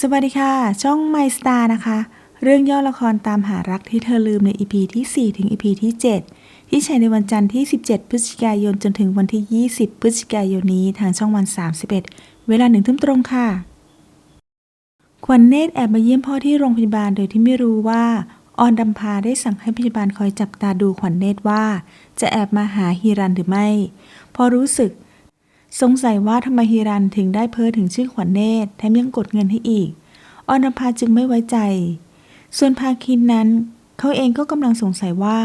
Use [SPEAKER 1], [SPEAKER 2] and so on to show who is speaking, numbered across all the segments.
[SPEAKER 1] สวัสดีค่ะ ช่อง My Star นะคะ เรื่องย่อละครตามหารักที่เธอลืมใน EP ที่ 4 ถึง EP ที่ 7 ที่ฉายในวันจันทร์ที่ 17 พฤศจิกายนจนถึงวันที่ 20 พฤศจิกายนนี้ทางช่องวัน 31 เวลาหนึ่งทุ่มตรงค่ะ ขวัญเนตรแอบมาเยี่ยมพ่อที่โรงพยาบาลโดยที่ไม่รู้ว่าออนดำพาได้สั่งให้พยาบาลคอยจับตาดูขวัญเนตรว่า จะแอบมาหาฮีรันหรือไม่ พอรู้สึก สงสัยว่าทำไมฮีรันถึงได้เพ้อถึงชื่อขวัญเนตรแถมยังกดเงินให้อีกออนภาจึงไม่ไว้ใจ ส่วนภาคินนั้น เขาเองก็กำลังสงสัยว่า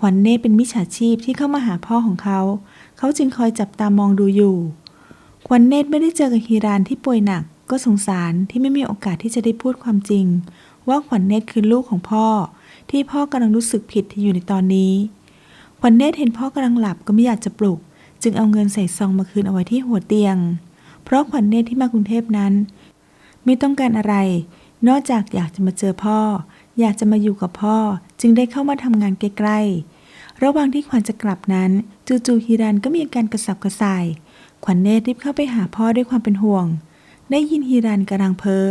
[SPEAKER 1] ขวัญเนตรเป็นมิจฉาชีพที่เข้ามาหาพ่อของเขา เขาจึงคอยจับตามองดูอยู่ ขวัญเนตรไม่ได้เจอกับฮีรานที่ป่วยหนัก ก็สงสารที่ไม่มีโอกาสที่จะได้พูดความจริง ว่าขวัญเนตรคือลูกของพ่อ ที่พ่อกำลังรู้สึกผิดที่อยู่ในตอนนี้ ขวัญเนตรเห็นพ่อกำลังหลับก็ไม่อยากจะปลุก จึงเอาเงินใส่ซองมาคืนเอาไว้ที่หัวเตียง เพราะขวัญเนตรที่มากรุงเทพนั้น ไม่ต้องการอะไร นอกจากอยากจะมาเจอพ่อ อยากจะมาอยู่กับพ่อ จึงได้เข้ามาทำงานใกล้ๆ ระหว่างที่ขวัญจะกลับนั้น จู่ๆฮิรันก็มีอาการกระสับกระส่าย ขวัญเนตรรีบเข้าไปหาพ่อด้วยความเป็นห่วง ได้ยินฮิรันกำลังเพ้อ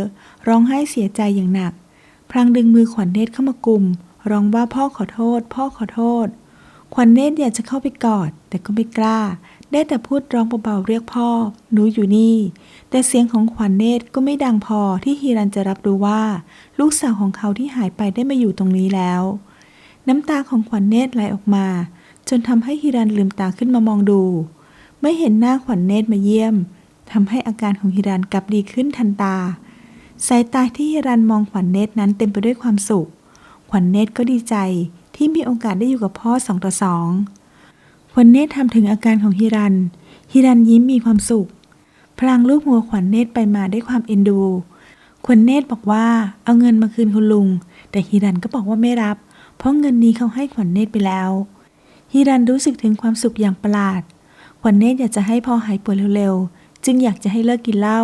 [SPEAKER 1] ร้องไห้เสียใจอย่างหนัก พลางดึงมือขวัญเนตรเข้ามากุมร้องว่าพ่อขอโทษ พ่อขอโทษ ขวัญเนตรอยากจะเข้าไปกอด แต่ก็ไม่กล้า ได้แต่พูดร้องเบาๆเรียกพ่อ หนูอยู่นี่ แต่เสียงของขวัญเนตรก็ไม่ดังพอที่ฮีรันจะรับรู้ว่า ลูกสาวของเขาที่หายไปได้มาอยู่ตรงนี้แล้ว น้ำตาของขวัญเนตรไหลออกมา จนทำให้ฮีรันลืมตาขึ้นมามองดู ไม่เห็นหน้าขวัญเนตรมาเยี่ยมทำให้อาการของฮีรันกลับดีขึ้นทันตา สายตาที่ฮีรันมองขวัญเนตรนั้นเต็มไปด้วยความสุข ขวัญเนตรก็ดีใจ ที่มีโอกาสได้อยู่กับพ่อสองต่อสองขวัญเนตรทำถึงอาการของฮิรัน ฮิรันยิ้มมีความสุข พลางลูกหัวขวัญเนตรไปมาด้วยความเอ็นดูขวัญเนตรบอกว่าเอาเงินมาคืนคุณลุง แต่ฮิรันก็บอกว่าไม่รับ เพราะเงินนี้เขาให้ขวัญเนตรไปแล้ว ฮิรันรู้สึกถึงความสุขอย่างประหลาด ขวัญเนตรอยากจะให้พ่อหายป่วยเร็วๆ จึงอยากจะให้เลิกกินเหล้า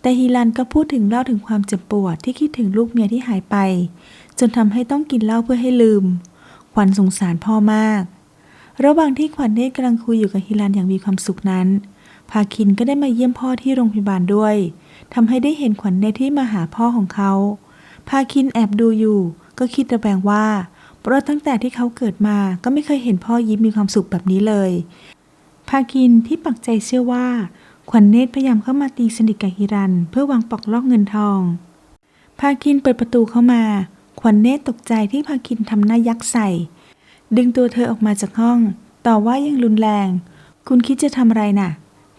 [SPEAKER 1] แต่ฮิรันก็พูดถึงเล่าถึงความเจ็บปวดที่คิดถึงลูกเมียที่หายไป จนทำให้ต้องกินเหล้าเพื่อให้ลืม ขวัญสงสารพ่อมาก ระหว่างที่ขวัญเนตรกำลังคุยอยู่กับฮิรันอย่างมีความสุขนั้นพาคินก็ได้มาเยี่ยมพ่อที่โรงพยาบาลด้วยทำให้ได้เห็นขวัญเนที่มาหาพ่อของเขาพาคินแอบดูอยู่ ก็คิดระแวงว่าเพราะตั้งแต่ที่เขาเกิดมาก็ไม่เคยเห็นพ่อยิ้มมีความสุขแบบนี้เลยพาคินที่ปักใจเชื่อว่า ขวัญเนตรพยายามเข้ามาตีสนิทกับฮิรัน เพื่อวางปอกลอกเงินทองพาคินเปิดประตูเข้ามา วัญเนตรตกใจที่พาคินทำหน้ายักษ์ใส่ ดึงตัวเธอออกมาจากห้อง ต่อว่ายังรุนแรง คุณคิดจะทำอะไรน่ะ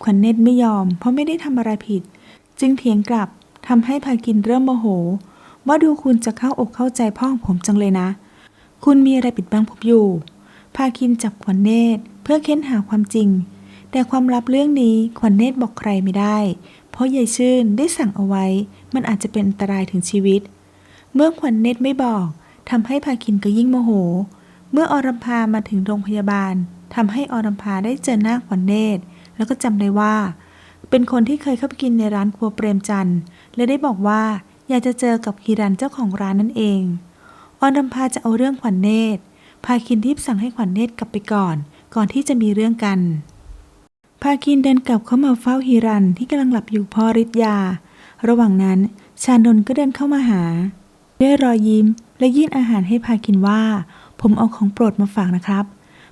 [SPEAKER 1] ขวัญเนตรไม่ยอม เพราะไม่ได้ทำอะไรผิด จึงเถียงกลับทำให้พากินเริ่มโมโห ว่าดูคุณจะเข้าอกเข้าใจพ่อของผมจังเลยนะ คุณมีอะไรปิดบังผมอยู่ พาคินจับขวัญเนตรเพื่อเค้นหาความจริง แต่ความลับเรื่องนี้ขวัญเนตรบอกใครไม่ได้ เพราะยายชื่นได้สั่งเอาไว้ มันอาจจะเป็นอันตรายถึงชีวิต เมื่อขวัญเนตรไม่บอกทำให้พาคินก็ยิ่งโมโห เมื่ออรัมพามาถึงโรงพยาบาลทำให้อรัมพาได้เจอหน้าขวัญเนตร แล้วก็จำได้ว่า เป็นคนที่เคยเข้าไปกินในร้านครัวเปรมจันทร์และได้บอกว่าอยากจะเจอกับฮิรันเจ้าของร้านนั่นเอง อรัมพาจะเอาเรื่องขวัญเนตรพาคินรีบสั่งให้ขวัญเนตรกลับไปก่อน ก่อนที่จะมีเรื่องกันพาคินเดินกลับเข้ามาเฝ้าฮิรันที่กำลังหลับอยู่พอฤทธิ์ยา ระหว่างนั้นชานนก็เดินเข้ามาหา ด้วยรอยยิ้มและยื่นอาหารให้พาคินว่า ผมเอาของโปรดมาฝากนะครับ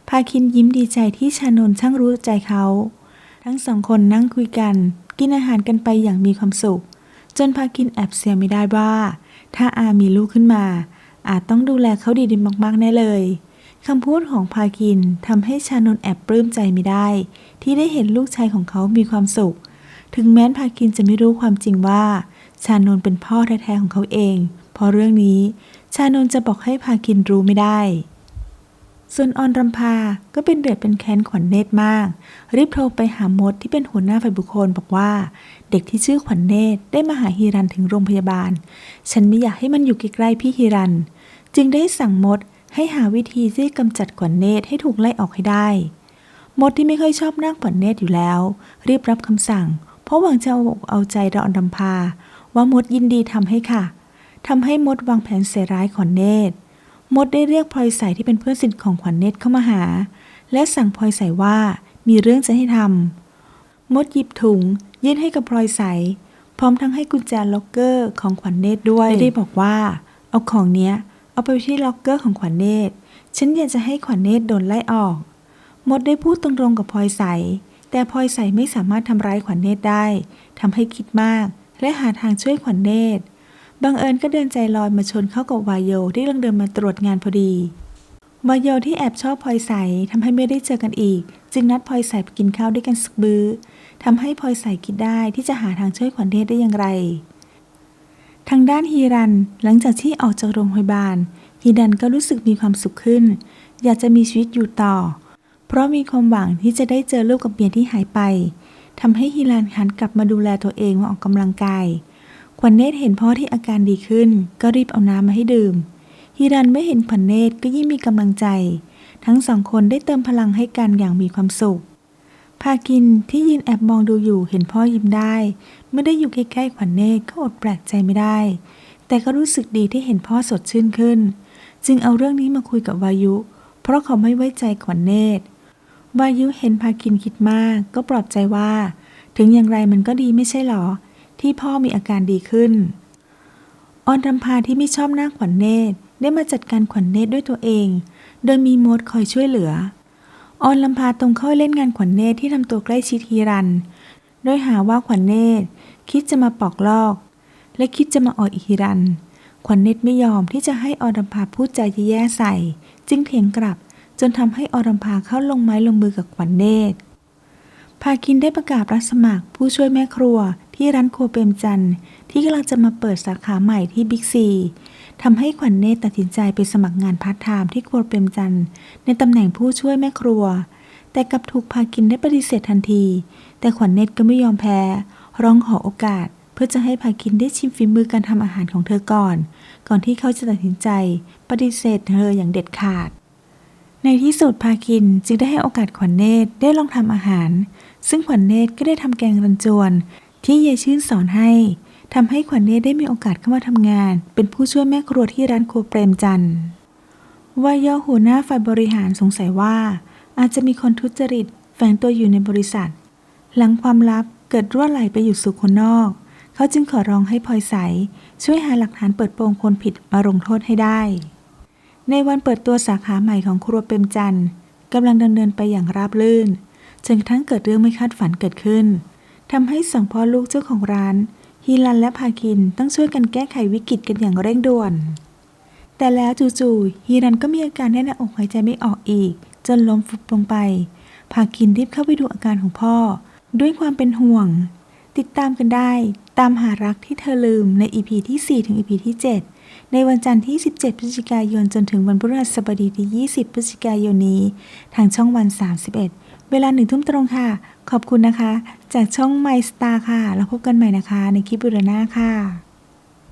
[SPEAKER 1] พาคินยิ้มดีใจที่ชานนช่างรู้ใจเขา ทั้งสองคนนั่งคุยกัน กินอาหารกันไปอย่างมีความสุข จนพาคินแอบเสียไม่ได้ว่า ถ้าอามีลูกขึ้นมา อาจต้องดูแลเขาดีๆมากๆแน่เลยคำพูดของพาคินทำให้ชานนแอบปลื้มใจไม่ได้ ที่ได้เห็นลูกชายของเขามีความสุข ถึงแม้พาคินจะไม่รู้ความจริงว่า ชานนเป็นพ่อแท้ๆของเขาเอง เพราะเรื่องนี้ ชานนจะบอกให้พาคินรู้ไม่ได้ ส่วนออนรำพาก็เป็นเดือดเป็นแค้นขวัญเนตรมาก รีบโทรไปหามดที่เป็นหัวหน้าฝ่ายบุคคลบอกว่า เด็กที่ชื่อขวัญเนตรได้มาหาฮีรันถึงโรงพยาบาล ฉันไม่อยากให้มันอยู่ใกล้ๆพี่ฮีรัน จึงได้สั่งมดให้หาวิธีที่กำจัดขวัญเนตรให้ถูกไล่ออกให้ได้ มดที่ไม่ค่อยชอบหน้าขวัญเนตรอยู่แล้ว รีบรับคำสั่ง เพราะหวังจะเอาอกเอาใจรอนรำพา ว่ามดยินดีทำให้ค่ะทำให้มดวางแผนเสียร้ายขวัญเนตร มดได้เรียกพลอยใสที่เป็นเพื่อนสนิทของขวัญเนตรเข้ามาหา และสั่งพลอยใสว่ามีเรื่องจะให้ทำมดหยิบถุง ยื่นให้กับพลอยใส พร้อมทั้งให้กุญแจล็อกเกอร์ของขวัญเนตรด้วยและได้บอกว่า เอาของเนี้ย เอาไปที่ล็อกเกอร์ของขวัญเนตร ฉันอยากจะให้ขวัญเนตรโดนไล่ออก มดได้พูดตรงๆกับพลอยใส แต่พลอยใสไม่สามารถทำร้ายขวัญเนตรได้ทำให้คิดมาก และหาทางช่วยขวัญเนตรบังเอิญก็เดินใจลอยมาชนเข้ากับวายโยที่กำลังเดินมาตรวจงานพอดีวายโยที่แอบชอบพลอยใสทำให้ไม่ได้เจอกันอีก จึงนัดพลอยใสไปกินข้าวด้วยกันสักบื้อทำให้พลอยใสคิดได้ที่จะหาทางช่วยขวัญเนตรได้อย่างไร ทางด้านฮีรันหลังจากที่ออกจากโรงพยาบาลฮีรันก็รู้สึกมีความสุขขึ้น อยากจะมีชีวิตอยู่ต่อ เพราะมีความหวังที่จะได้เจอลูกกับเมียที่หายไป ทำให้ฮีรันหันกลับมาดูแลตัวเองมาออกกำลังกาย ขวัญเนตรเห็นพ่อที่อาการดีขึ้น ก็รีบเอาน้ำมาให้ดื่มฮีรันเมื่อเห็นขวัญเนตรก็ยิ่งมีกำลังใจ ทั้งสองคนได้เติมพลังให้กันอย่างมีความสุข พากินที่ยืนแอบมองดูอยู่เห็นพ่อยิ้มได้ เมื่อได้อยู่ใกล้ๆขวัญเนตรก็อดแปลกใจไม่ได้ แต่ก็รู้สึกดีที่เห็นพ่อสดชื่นขึ้น จึงเอาเรื่องนี้มาคุยกับวายุ เพราะเขาไม่ไว้ใจขวัญเนตร วายุเห็นพากินคิดมาก ก็ปลอบใจว่า ถึงอย่างไรมันก็ดีไม่ใช่หรอ ที่พ่อมีอาการดีขึ้น ออนรำพาที่ไม่ชอบหน้าขวัญเนตรได้มาจัดการขวัญเนตรด้วยตัวเอง โดยมีมดคอยช่วยเหลือ ออนลำพาตรงเข้าเล่นงานขวัญเนตรที่ทำตัวใกล้ชิดฮีรัน โดยหาว่าขวัญเนตรคิดจะมาปอกลอก และคิดจะมาออดอีฮีรัน ขวัญเนตรไม่ยอมที่จะให้ออนรำพาพูดใจาแย่ๆใส่ จึงเถียงกลับ นทำให้ออนรำพาเข้าลงไม้ลงมือกับขวัญเนตรพาคินได้ประกาศรับสมัครผู้ช่วยแม่ครัวที่ร้านครัวเปรมจันทร์ที่กำลังจะมาเปิดสาขาใหม่ที่บิ๊กซีทำให้ขวัญเนตรตัดสินใจไปสมัครงานพาร์ทไทม์ที่ครัวเปรมจันทร์ในตำแหน่งผู้ช่วยแม่ครัว แต่กลับถูกพากินได้ปฏิเสธทันที แต่ขวัญเนตรก็ไม่ยอมแพ้ ร้องขอโอกาส เพื่อจะให้พากินได้ชิมฝีมือการทำอาหารของเธอก่อน ก่อนที่เขาจะตัดสินใจ ปฏิเสธเธออย่างเด็ดขาด ในที่สุดพากินจึงได้ให้โอกาสขวัญเนตรได้ลองทำอาหาร ซึ่งขวัญเนตรก็ได้ทำแกงรันจวน ที่ยายชื่นสอนให้ทำให้ขวัญเนตรได้มีโอกาสเข้ามาทำงาน เป็นผู้ช่วยแม่ครัวที่ร้านครัวเปรมจันทร์วายอหัวหน้าฝ่ายบริหารสงสัยว่า อาจจะมีคนทุจริตแฝงตัวอยู่ในบริษัท หลังความลับเกิดรั่วไหลไปอยู่สู่คนนอก เขาจึงขอร้องให้พลอยใส ช่วยหาหลักฐานเปิดโปงคนผิดมาลงโทษให้ได้ ในวันเปิดตัวสาขาใหม่ของครัวเปรมจันทร์กำลังดำเนินไปอย่างราบรื่นจนกระทั่งเกิดเรื่องไม่คาดฝันเกิดขึ้นทำให้สองพ่อลูกเจ้าของร้านฮีรันและพาคินต้องช่วยกันแก้ไขวิกฤตกันอย่างเร่งด่วน แต่แล้วจู่ๆฮีรันก็มีอาการแน่นหน้าอกหายใจไม่ออกอีก จนล้มฟุบลงไปพาคินรีบเข้าไปดูอาการของพ่อ ด้วยความเป็นห่วง ติดตามกันได้ ตามหารักที่เธอลืมใน EP ที่ 4 ถึง EP ที่ 7 ในวันจันทร์ที่ 17 พฤศจิกายน จนถึงวันพฤหัสบดีที่ 20 พฤศจิกายนนี้ ทางช่องวัน 31 เวลาหนึ่งทุ่มตรงค่ะ ขอบคุณนะคะ จากช่อง My Star ค่ะ แล้วพบกันใหม่นะคะ ในคลิปวิดีโอหน้าค่ะ